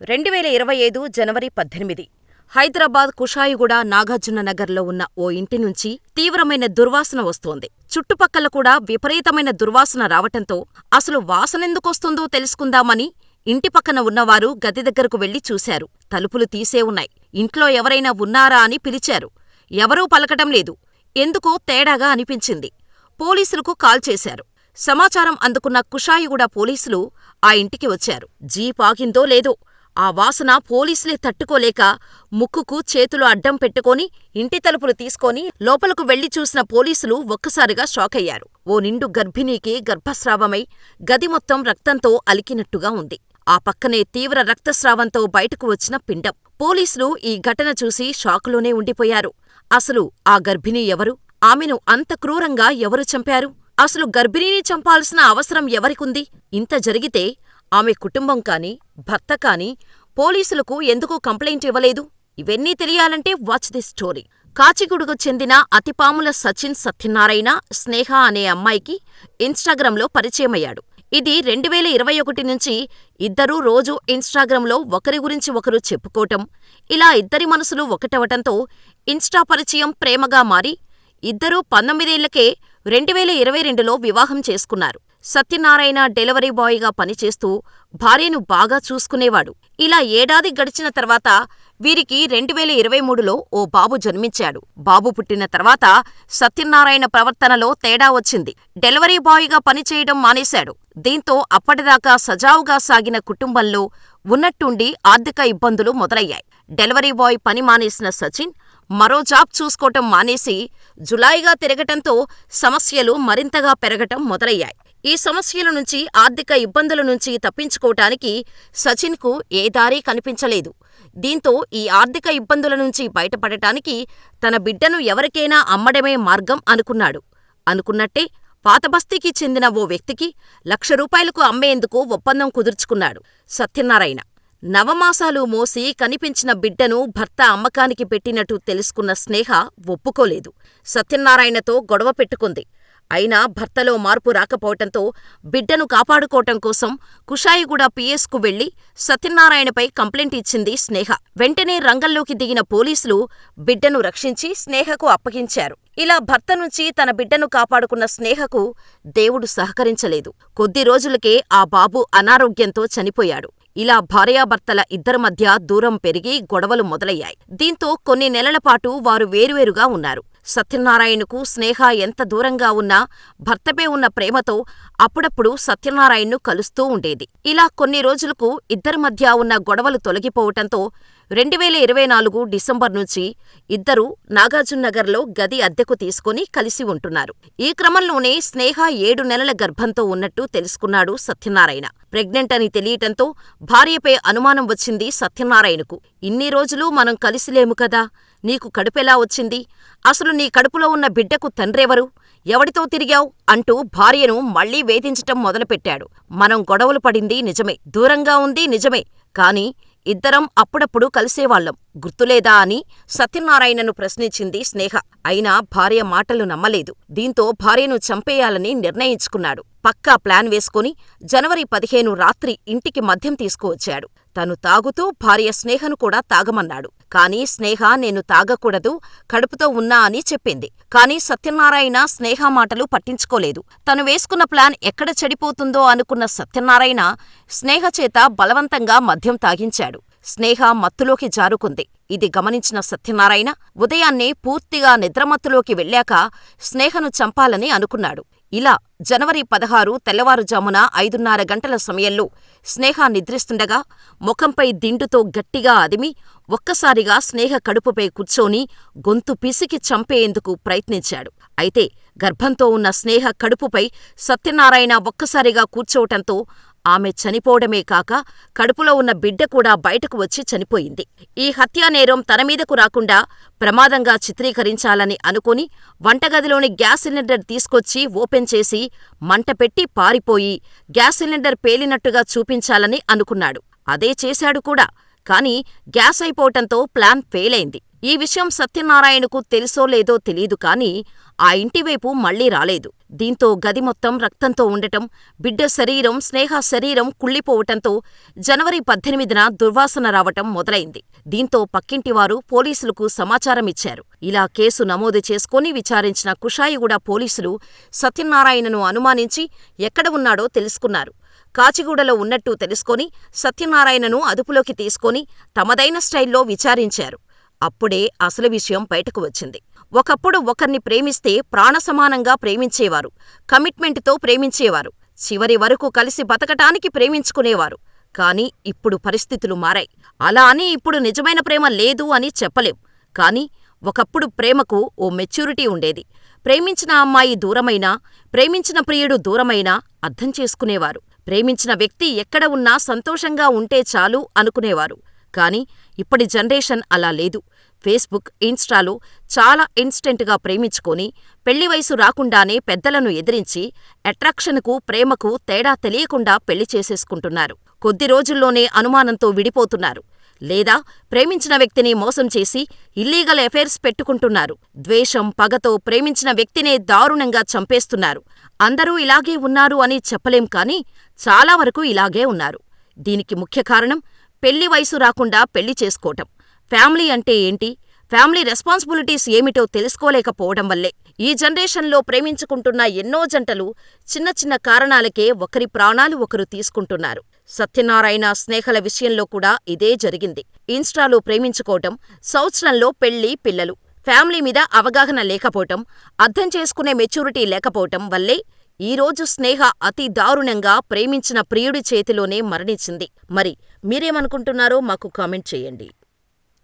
రెండువేల ఇరవై ఐదు జనవరి పద్దెనిమిది హైదరాబాద్ కుషాయిగూడ నాగార్జుననగర్లో ఉన్న ఓ ఇంటి నుంచి తీవ్రమైన దుర్వాసన వస్తోంది. చుట్టుపక్కల కూడా విపరీతమైన దుర్వాసన రావటంతో అసలు వాసనెందుకొస్తుందో తెలుసుకుందామని ఇంటి పక్కన ఉన్నవారు గది దగ్గరకు వెళ్ళి చూశారు. తలుపులు తీసే ఉన్నాయి. ఇంట్లో ఎవరైనా ఉన్నారా అని పిలిచారు. ఎవరూ పలకటం లేదు. ఎందుకో తేడాగా అనిపించింది. పోలీసులకు కాల్ చేశారు. సమాచారం అందుకున్న కుషాయిగూడ పోలీసులు ఆ ఇంటికి వచ్చారు. జీప్ ఆగిందో లేదో ఆ వాసన పోలీసులే తట్టుకోలేక ముక్కుకు చేతులు అడ్డం పెట్టుకొని ఇంటి తలుపులు తీసుకొని లోపలకు వెళ్ళి చూసిన పోలీసులు ఒక్కసారిగా షాకయ్యారు. ఓ నిండు గర్భిణీకి గర్భస్రావమై గది మొత్తం రక్తంతో అలికినట్టుగా ఉంది. ఆ పక్కనే తీవ్ర రక్తస్రావంతో బయటకు వచ్చిన పిండం. పోలీసులు ఈ ఘటన చూసి షాకులోనే ఉండిపోయారు. అసలు ఆ గర్భిణీ ఎవరు? ఆమెను అంత క్రూరంగా ఎవరు చంపారు? అసలు గర్భిణీని చంపాల్సిన అవసరం ఎవరికుంది? ఇంత జరిగితే ఆమె కుటుంబం కానీ, భర్త కానీ పోలీసులకు ఎందుకు కంప్లైంట్ ఇవ్వలేదు? ఇవన్నీ తెలియాలంటే వాచ్ దిస్ స్టోరీ. కాచిగూడకు చెందిన అతిపాముల సచిన్ సత్యనారాయణ, స్నేహ అనే అమ్మాయికి ఇన్స్టాగ్రామ్లో పరిచయమయ్యాడు. ఇది రెండువేల ఇరవై ఒకటి నుంచి ఇద్దరూ రోజూ ఇన్స్టాగ్రామ్లో ఒకరి గురించి ఒకరు చెప్పుకోటం, ఇలా ఇద్దరి మనసులు ఒకటవటంతో ఇన్స్టా పరిచయం ప్రేమగా మారి ఇద్దరూ పంతొమ్మిదేళ్ళకే రెండువేల ఇరవై రెండులో వివాహం చేసుకున్నారు. సత్యనారాయణ డెలివరీ బాయ్గా పనిచేస్తూ భార్యను బాగా చూసుకునేవాడు. ఇలా ఏడాది గడిచిన తర్వాత వీరికి రెండువేల ఇరవై మూడులో ఓ బాబు జన్మించాడు. బాబు పుట్టిన తర్వాత సత్యనారాయణ ప్రవర్తనలో తేడా వచ్చింది. డెలివరీ బాయ్గా పనిచేయడం మానేశాడు. దీంతో అప్పటిదాకా సజావుగా సాగిన కుటుంబంలో ఉన్నట్టుండి ఆర్థిక ఇబ్బందులు మొదలయ్యాయి. డెలివరీ బాయ్ పని మానేసిన సచిన్ మరో జాబ్ చూసుకోవటం మానేసి జులాయిగా తిరగటంతో సమస్యలు మరింతగా పెరగటం మొదలయ్యాయి. ఈ సమస్యల నుంచి ఆర్థిక ఇబ్బందుల నుంచి తప్పించుకోటానికి సచిన్కు ఏ దారీ కనిపించలేదు. దీంతో ఈ ఆర్థిక ఇబ్బందుల నుంచి బయటపడటానికి తన బిడ్డను ఎవరికైనా అమ్మడమే మార్గం అనుకున్నాడు. అనుకున్నట్టే పాతబస్తీకి చెందిన ఓ వ్యక్తికి లక్ష రూపాయలకు అమ్మేందుకు ఒప్పందం కుదుర్చుకున్నాడు సత్యనారాయణ. నవమాసాలు మోసి కనిపించిన బిడ్డను భర్త అమ్మకానికి పెట్టినట్టు తెలుసుకున్న స్నేహ ఒప్పుకోలేదు. సత్యనారాయణతో గొడవ పెట్టుకుంది. అయినా భర్తలో మార్పు రాకపోవటంతో బిడ్డను కాపాడుకోవటం కోసం కుషాయిగూడ పిఎస్కు వెళ్ళి సత్యనారాయణపై కంప్లైంట్ ఇచ్చింది స్నేహ. వెంటనే రంగంలోకి దిగిన పోలీసులు బిడ్డను రక్షించి స్నేహకు అప్పగించారు. ఇలా భర్త నుంచి తన బిడ్డను కాపాడుకున్న స్నేహకు దేవుడు సహకరించలేదు. కొద్ది రోజులకే ఆ బాబు అనారోగ్యంతో చనిపోయాడు. ఇలా భార్యాభర్తల ఇద్దరి మధ్య దూరం పెరిగి గొడవలు మొదలయ్యాయి. దీంతో కొన్ని నెలలపాటు వారు వేరువేరుగా ఉన్నారు. సత్యనారాయణకు స్నేహ ఎంత దూరంగా ఉన్నా భర్తపై ఉన్న ప్రేమతో అప్పుడప్పుడు సత్యనారాయణ్ను కలుస్తూ ఉండేది. ఇలా కొన్ని రోజులకు ఇద్దరి మధ్య ఉన్న గొడవలు తొలగిపోవటంతో రెండువేల ఇరవై నాలుగు డిసెంబర్ నుంచి ఇద్దరూ నాగార్జునగర్లో గది అద్దెకు తీసుకుని కలిసి ఉంటున్నారు. ఈ క్రమంలోనే స్నేహ ఏడు నెలల గర్భంతో ఉన్నట్టు తెలుసుకున్నాడు సత్యనారాయణ. ప్రెగ్నెంట్ అని తెలియటంతో భార్యపై అనుమానం వచ్చింది సత్యనారాయణకు. ఇన్ని రోజులూ మనం కలిసిలేము కదా నీకు కడుపెలా వచ్చింది? అసలు నీ కడుపులో ఉన్న బిడ్డకు తండ్రెవరు? ఎవడితో తిరిగావ్? అంటూ భార్యను మళ్ళీ వేధించటం మొదలుపెట్టాడు. మనం గొడవలు పడింది నిజమే. దూరంగా ఉంది నిజమే. కాని ఇద్దరం అప్పుడప్పుడు కలిసేవాళ్ళం. గుర్తులేదా అని సత్యనారాయణను ప్రశ్నించింది స్నేహ. అయినా భార్య మాటలు నమ్మలేదు. దీంతో భార్యను చంపేయాలని నిర్ణయించుకున్నాడు. పక్కా ప్లాన్ వేసుకుని జనవరి పదిహేను రాత్రి ఇంటికి మద్యం తీసుకువచ్చాడు. తను తాగుతూ భార్య స్నేహను కూడా తాగమన్నాడు. కాని స్నేహ నేను తాగకూడదు, కడుపుతో ఉన్నా అని చెప్పింది. కాని సత్యనారాయణ స్నేహ మాటలు పట్టించుకోలేదు. తను వేసుకున్న ప్లాన్ ఎక్కడ చెడిపోతుందో అనుకున్న సత్యనారాయణ స్నేహ చేత బలవంతంగా మద్యం తాగించాడు. స్నేహ మత్తులోకి జారుకుంది. ఇది గమనించిన సత్యనారాయణ ఉదయాన్నే పూర్తిగా నిద్రమత్తులోకి వెళ్ళాక స్నేహను చంపాలని అనుకున్నాడు. ఇలా జనవరి పదహారు తెల్లవారుజామున ఐదున్నర గంటల సమయంలో స్నేహ నిద్రిస్తుండగా ముఖంపై దిండుతో గట్టిగా అదిమి ఒక్కసారిగా స్నేహ కడుపుపై కూర్చొని గొంతు పిసికి చంపేందుకు ప్రయత్నించాడు. అయితే గర్భంతో ఉన్న స్నేహ కడుపుపై సత్యనారాయణ ఒక్కసారిగా కూర్చోవటంతో ఆమె చనిపోవడమే కాక కడుపులో ఉన్న బిడ్డ కూడా బయటకు వచ్చి చనిపోయింది. ఈ హత్యానేరం తనమీదకు రాకుండా ప్రమాదంగా చిత్రీకరించాలని అనుకుని వంటగదిలోని గ్యాస్ సిలిండర్ తీసుకొచ్చి ఓపెన్ చేసి మంటపెట్టి పారిపోయి గ్యాస్ సిలిండర్ పేలినట్టుగా చూపించాలని అనుకున్నాడు. అదే చేశాడు కూడా. కానీ గ్యాస్ అయిపోవటంతో ప్లాన్ ఫెయిలైంది. ఈ విషయం సత్యనారాయణకు తెలుసో లేదో తెలీదు కానీ ఆ ఇంటివైపు మళ్ళీ రాలేదు. దీంతో గది మొత్తం రక్తంతో ఉండటం, బిడ్డ శరీరం, స్నేహ శరీరం కుళ్ళిపోవటంతో జనవరి పద్దెనిమిదిన దుర్వాసన రావటం మొదలైంది. దీంతో పక్కింటివారు పోలీసులకు సమాచారమిచ్చారు. ఇలా కేసు నమోదు చేసుకుని విచారించిన కుషాయిగూడ పోలీసులు సత్యనారాయణను అనుమానించి ఎక్కడ ఉన్నాడో తెలుసుకున్నారు. కాచిగూడలో ఉన్నట్టు తెలుసుకొని సత్యనారాయణను అదుపులోకి తీసుకొని తమదైన స్టైల్లో విచారించారు. అప్పుడే అసలు విషయం బయటకు వచ్చింది. ఒకప్పుడు ఒకర్ని ప్రేమిస్తే ప్రాణసమానంగా ప్రేమించేవారు. కమిట్మెంటుతో ప్రేమించేవారు. చివరి వరకు కలిసి బతకటానికి ప్రేమించుకునేవారు. కానీ ఇప్పుడు పరిస్థితులు మారాయి. అలా అని ఇప్పుడు నిజమైన ప్రేమ లేదు అని చెప్పలేం. కానీ ఒకప్పుడు ప్రేమకు ఓ మెచ్యూరిటీ ఉండేది. ప్రేమించిన అమ్మాయి దూరమైనా, ప్రేమించిన ప్రియుడు దూరమైనా అర్థం చేసుకునేవారు. ప్రేమించిన వ్యక్తి ఎక్కడ ఉన్నా సంతోషంగా ఉంటే చాలు అనుకునేవారు. కానీ ఇప్పటి జనరేషన్ అలా లేదు. ఫేస్బుక్, ఇన్స్టాలో చాలా ఇన్స్టెంట్గా ప్రేమించుకొని, పెళ్ళి వయసు రాకుండానే పెద్దలను ఎదిరించి, అట్రాక్షన్కు, ప్రేమకు తేడా తెలియకుండా పెళ్ళి చేసేసుకుంటున్నారు. కొద్ది రోజుల్లోనే అనుమానంతో విడిపోతున్నారు. లేదా ప్రేమించిన వ్యక్తిని మోసం చేసి ఇల్లీగల్ ఎఫైర్స్ పెట్టుకుంటున్నారు. ద్వేషం, పగతో ప్రేమించిన వ్యక్తినే దారుణంగా చంపేస్తున్నారు. అందరూ ఇలాగే ఉన్నారు అని చెప్పలేం కానీ చాలా వరకు ఇలాగే ఉన్నారు. దీనికి ముఖ్య కారణం పెళ్ళి వయసు రాకుండా పెళ్ళి చేసుకోవటం. ఫ్యామిలీ అంటే ఏంటి? ఫ్యామిలీ రెస్పాన్సిబిలిటీస్ ఏమిటో తెలుసుకోలేకపోవడం వల్లే. ఈ జనరేషన్లో ప్రేమించుకుంటున్న ఎన్నో జంటలు చిన్న చిన్న కారణాలకే ఒకరి ప్రాణాలు ఒకరు తీసుకుంటున్నారు. సత్యనారాయణ, స్నేహల విషయంలో కూడా ఇదే జరిగింది. ఇన్స్టాలో ప్రేమించుకోవటం, సంవత్సరంలో పెళ్ళి, పిల్లలు. ఫ్యామిలీ మీద అవగాహన లేకపోవటం, అర్థం చేసుకునే మెచ్యూరిటీ లేకపోవటం వల్లే ఈరోజు స్నేహ అతి దారుణంగా ప్రేమించిన ప్రియుడి చేతిలోనే మరణించింది. మరి మీరేమనుకుంటున్నారో మాకు కామెంట్ చేయండి.